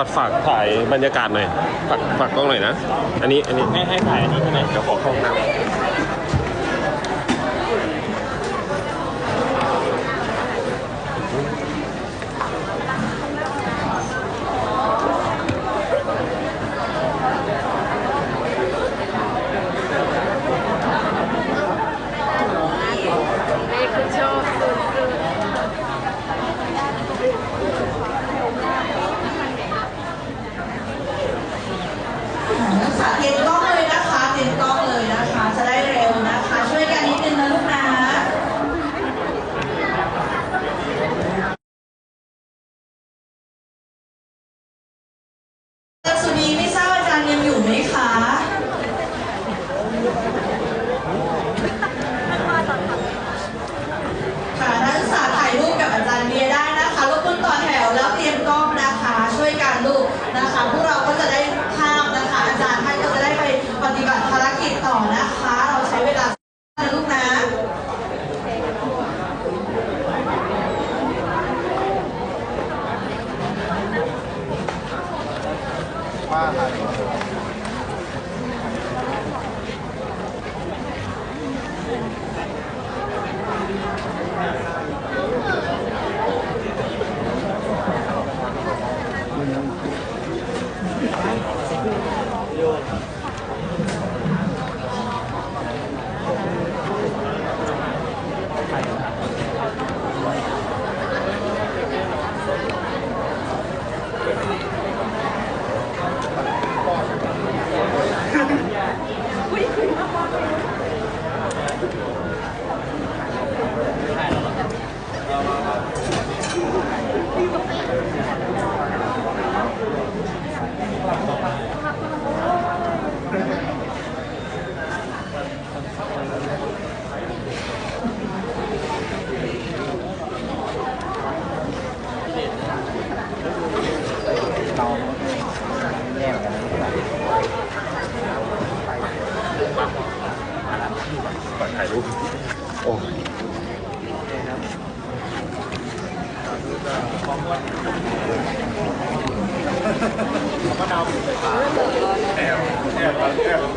ปัดฝากถ่ายบรรยากาศหน่อยฝากฝากกล้องหน่อยนะ อันนี้อันนี้ให้ให้ถ่ายอันนี้ใช่ไหมเดี๋ยวขอเข้าห้องน้ำ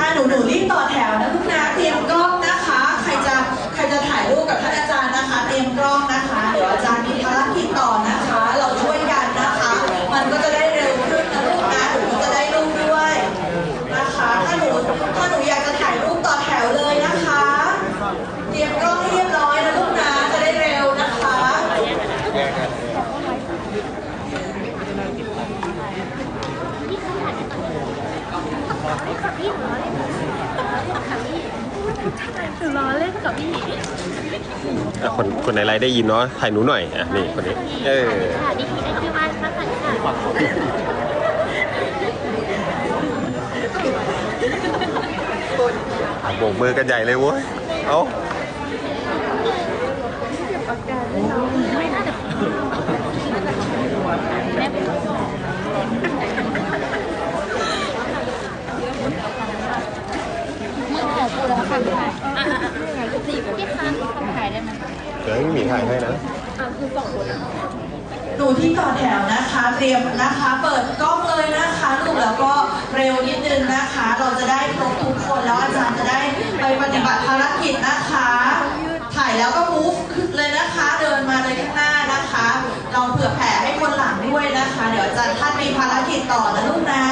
อะหนูหนูรีบต่อแถวนะทุกนะเตรียมกล้องนะคะ ใครจะใครจะถ่ายรูปกับท่านอาจารย์นะคะ เตรียมกล้องนะคะ เดี๋ยวอาจารย์มีภารกิจต่อนะคะ เราช่วยกันนะคะ มันก็จะได้เร็วขึ้นนะลูกนะหนูก็จะได้รูปด้วยนะคะ ถ้าหนูถ้าหนูอยากจะถ่ายรูปต่อแถวเลยนะคะ เตรียมกล้องให้เรียบร้อยนะลูกนะจะได้เร็วนะคะ คือล้อเล่นกับพี่อะคนคนในไลน์ได้ยินเนาะถ่ายหนูหน่อยอะนี่คนนี้ เออค่ะดีทีไอคิวมาค่ะค่ะโบกมือกันใหญ่เลยเว้ยเอ้าไม่น่าจะแม่มือถ่ายกูแล้วค่ะ ถ่ายอะอะอะสี่พี่คะทำถ่ายได้ไหมเดี๋ยวให้หมีถ่ายให้นะหนูที่ต่อแถวนะคะ เตรียมนะคะ เปิดกล้องเลยนะคะลูกแล้วก็เร็วนิดนึงนะคะ เราจะได้ครบทุกคนแล้วอาจารย์จะได้ไปปฏิบัติภารกิจนะคะ ถ่ายแล้วก็ move ขึ้นเลยนะคะ เดินมาเลยข้างหน้านะคะเราเผื่อแผ่ให้คนหลังด้วยนะคะ เดี๋ยวอาจารย์ท่านมีภารกิจต่อนะลูกนะ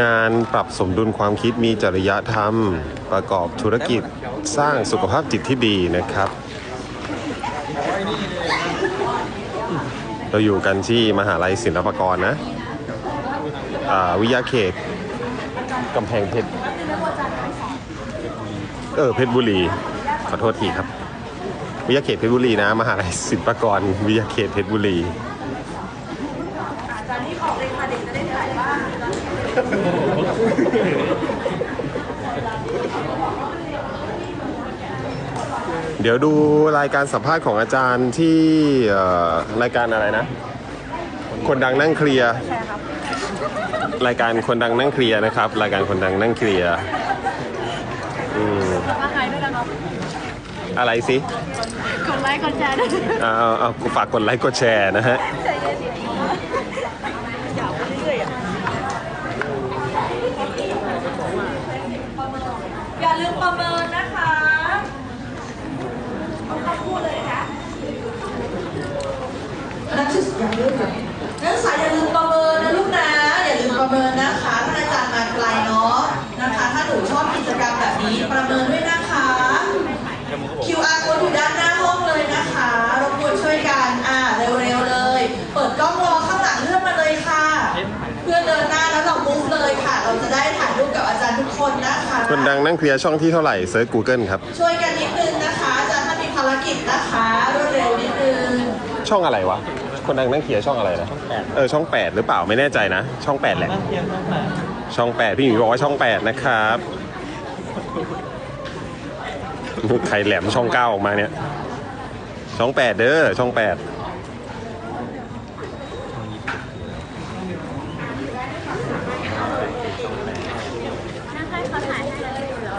งานปรับสมดุลความคิดมีจริยธรรม ประกอบธุรกิจสร้างสุขภาพจิตที่ดีนะครับ เราอยู่กันที่มหาลัยศิลปากรนะวิทยาเขตกำแพงเพชรเออเพชรบุรี ขอโทษทีครับ วิทยาเขตเพชรบุรีนะ มหาลัยศิลปากร วิทยาเขตเพชรบุรี ที่ออกเลยค่ะเด็กจะได้ถ่ายบ้างเดี๋ยวดูรายการสัมภาษณ์ของอาจารย์ที่เอ่อรายการอะไรนะ คนดังนั่งเคลียร์รายการคนดังนั่งเคลียร์นะครับ รายการคนดังนั่งเคลียร์อืมมาถ่ายด้วยนะครับอะไรสิกดไลค์กดแชร์ด้วยเอาเอาเอาฝากกดไลค์กดแชร์นะฮะ อย่าลืม ประเมินนะคะเอาคำพูดเลยนะนักศึกษาอย่าลืมนักศึกษาอย่าลืมประเมินนะลูกนะ อย่าลืมประเมินนะคะท่านอาจารย์มาไกลเนาะนะคะ ถ้าหนูชอบกิจกรรมแบบนี้ประเมินด้วยนะคะ QR code อยู่ด้านหน้าห้องเลยนะคะ รบกวนช่วยกัน อ่าเร็วๆเลย เปิดกล้องรอข้า เลยค่ะเราจะได้ถ่ายรูปกับอาจารย์ทุกคนนะคะ คนดังนั่งเคลียร์ช่องที่เท่าไหร่เซิร์ช Google ครับ ช่วยกันนิดนึงนะคะอาจารย์ถ้ามีภารกิจนะคะรวดเร็วนิดนึงช่องอะไรวะ คนดังนั่งเคลียร์ช่องอะไรนะ เออช่อง 8 หรือเปล่าไม่แน่ใจนะ ช่อง 8 แหละช่อง 8 พี่หมีบอกว่าช่อง 8 นะครับ ใครแหลมช่อง 9 ออกมาเนี่ย ช่อง 8 เด้อช่อง 8 นั่งให้เขาถ่ายให้แล้วเลยเหรอ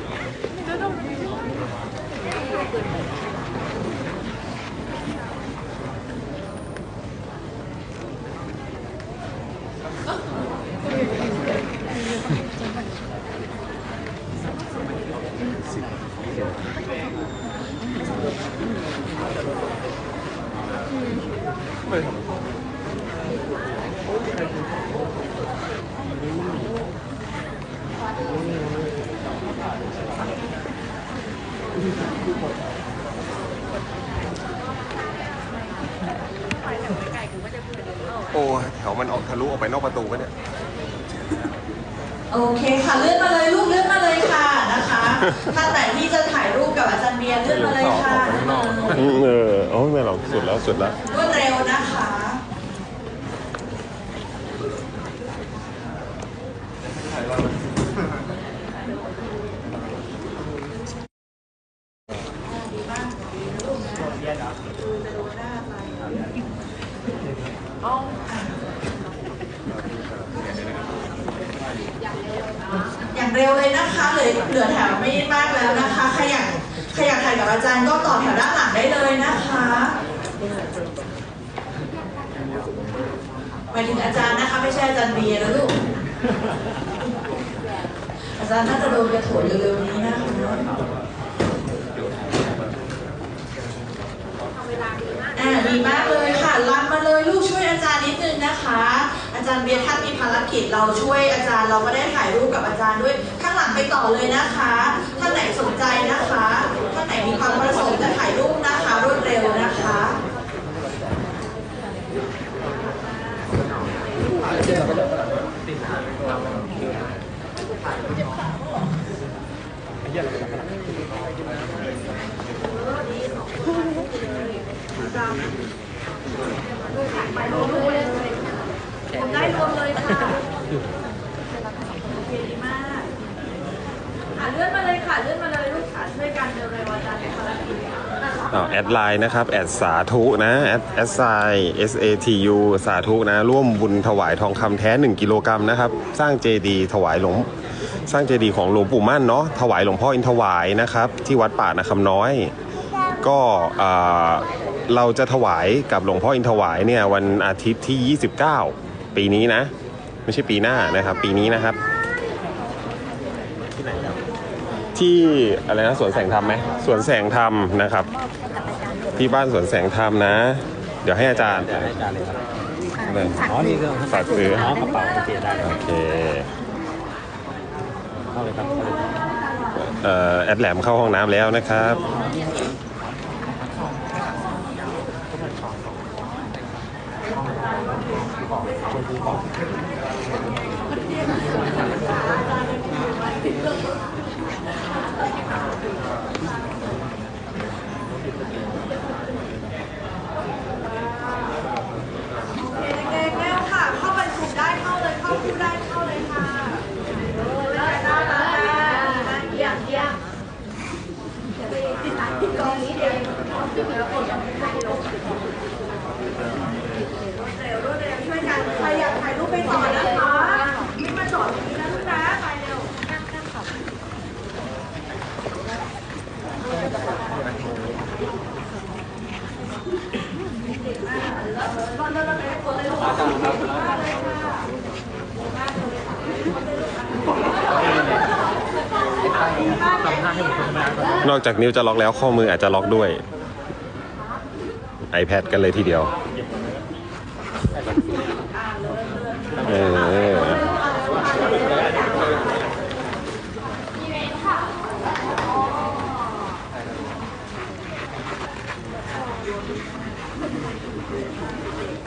โอ้แถว มันออกทะลุออกไปนอกประตูก็เนี่ยโอเคค่ะเลื่อนมาเลยลูกเลื่อนมาเลยค่ะนะคะท่านไหนที่จะถ่ายรูปกับอาจารย์เบียร์เลื่อนมาเลยค่ะอืมเออโอ้ยไม่หรอกสุดแล้วสุดแล้วรวดเร็วนะคะ อย่างเร็วเลยนะคะเหลือเหลือแถวไม่มากแล้วนะคะใครอยาก ใครอยากถ่ายกับอาจารย์ก็ต่อแถวด้านหลังได้เลยนะคะหมายถึงอาจารย์นะคะ ไม่ใช่อาจารย์เบียร์นะลูก อาจารย์น่าจะโดนกระโถนเร็วๆนี้นะคะอ่าดีมากเลยค่ะรับมาเลยลูกช่วยอาจารย์นิดนึงนะคะ อาจารย์เบียร์ท่านมีภารกิจเราช่วยอาจารย์เราก็ได้ถ่ายรูปกับอาจารย์ด้วย ข้างหลังไปต่อเลยนะคะ ท่านไหนสนใจนะคะานไหนมีความประสงค์จะถ่ายรูปนะคะรวดเร็วนะคะผมได้รวมเลยค่ะโอเคดีมากอะเลื่อนมาเลยค่ะเลื่อนมาเลย ค่ะช่วยกันเร็วๆอาจารย์ในภารกิจอ้าวแอดไลน์นะครับ แอดสาธุนะแอดแอดไซ S A T U สาธุนะ ร่วมบุญถวายทองคำแท้ 1 กิโลกรัมนะครับ สร้างเจดีย์ถวายหลวงสร้างเจดีย์ของหลวงปู่มั่นเนาะถวายหลวงพ่ออินทวายนะครับ ที่วัดป่านาคำน้อย ก็อ่าเราจะถวายกับหลวงพ่ออินทวายเนี่ยวันอาทิตย์ที่ 29 ปีนี้นะ ไม่ใช่ปีหน้านะครับ ปีนี้นะครับ ที่อะไรนะสวนแสงธรรมไหมสวนแสงธรรมนะครับ ที่บ้านสวนแสงธรรมนะ เดี๋ยวให้อาจารย์เดี๋ยวให้อาจารย์เลยครับเลยอ๋อนี่ก็ฝากซื้ออ๋อกระเป๋าโอเคได้โอรับเคเข้าเลยคเข้าเลยครับเอ่อแอดแหลมเข้าห้องน้ำแล้วนะครับ เด็กๆแล้วค่ะ เข้าบรรจุได้เข้าเลย เข้าคิวได้เข้าเลยค่ะได้ได้ได้เยี่ยมเยี่ยมกองนี้เองรวดเร็วรวดเร็วช่วยกัน ใครอยากถ่ายรูปไป ทำท่าให้ผมค นอนนอกจากนิ้วจะล็อกแล้วข้อมืออาจจะล็อกด้วย iPad กันเลยทีเดียวเออ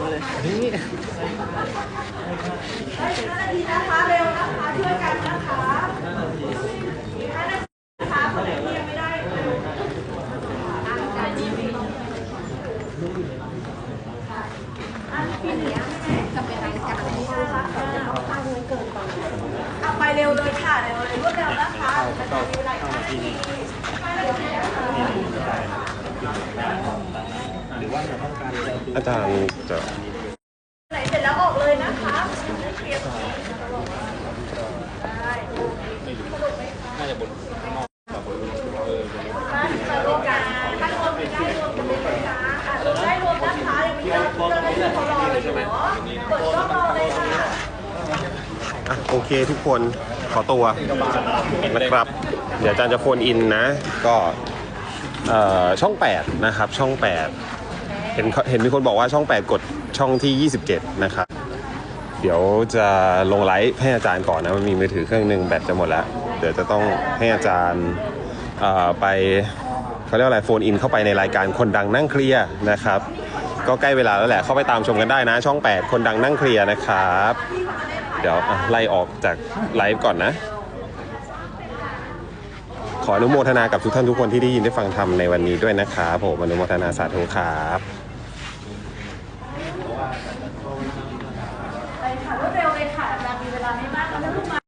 มาเลยนี่ทีนะคะ เร็วนะคะช่วยกันนะคะนะคะคนไหนที่ยังไม่ได้เร็วเอาไปเร็ วเลยค่ะเร็วเลยรวดเร็วนะคะจะมีเวลาอีกห้านาทีหรือว่าเราต้องการจะอาจารย์จะไหนเสร็จแล้วออกเลยนะคะเคลียร์น่าจะบนท่านจะรวมกันท่านรวมกันได้รวมกันเลยนะคะอะรวมได้รวมนะคะยังไม่ได้เจ้าหน้าที่เขารอเลยอยู่เนาะกดก็รอเลยค่ะ อะโอเคทุกคน ขอตัวนะครับ เดี๋ยวอาจารย์จะโฟนอินนะ ก็ช่อช่อง 8 นะครับ ช่อง 8 เห็นเห็นมีคนบอกว่าช่อง 8 กดช่องที่ 27 นะครับ เดี๋ยวจะลงไลฟ์ให้อาจารย์ก่อนนะ มันมีมือถือเครื่องหนึ่งแบตจะหมดแล้ว เดี๋ยวจะต้องให้อาจารย์ไปเขาเรียกว่าอะไรโฟนอินเข้าไปในรายการคนดังนั่งเคลียร์นะครับ ก็ใกล้เวลาแล้วแหละเข้าไปตามชมกันได้นะ ช่อง 8 คนดังนั่งเคลียร์นะครับ เดี๋ยวไล่ออกจากไลฟ์ก่อนนะ ขออนุโมทนากับทุกท่านทุกคนที่ได้ยินได้ฟังทำในวันนี้ด้วยนะครับผมอนุโมทนาสาธุครับ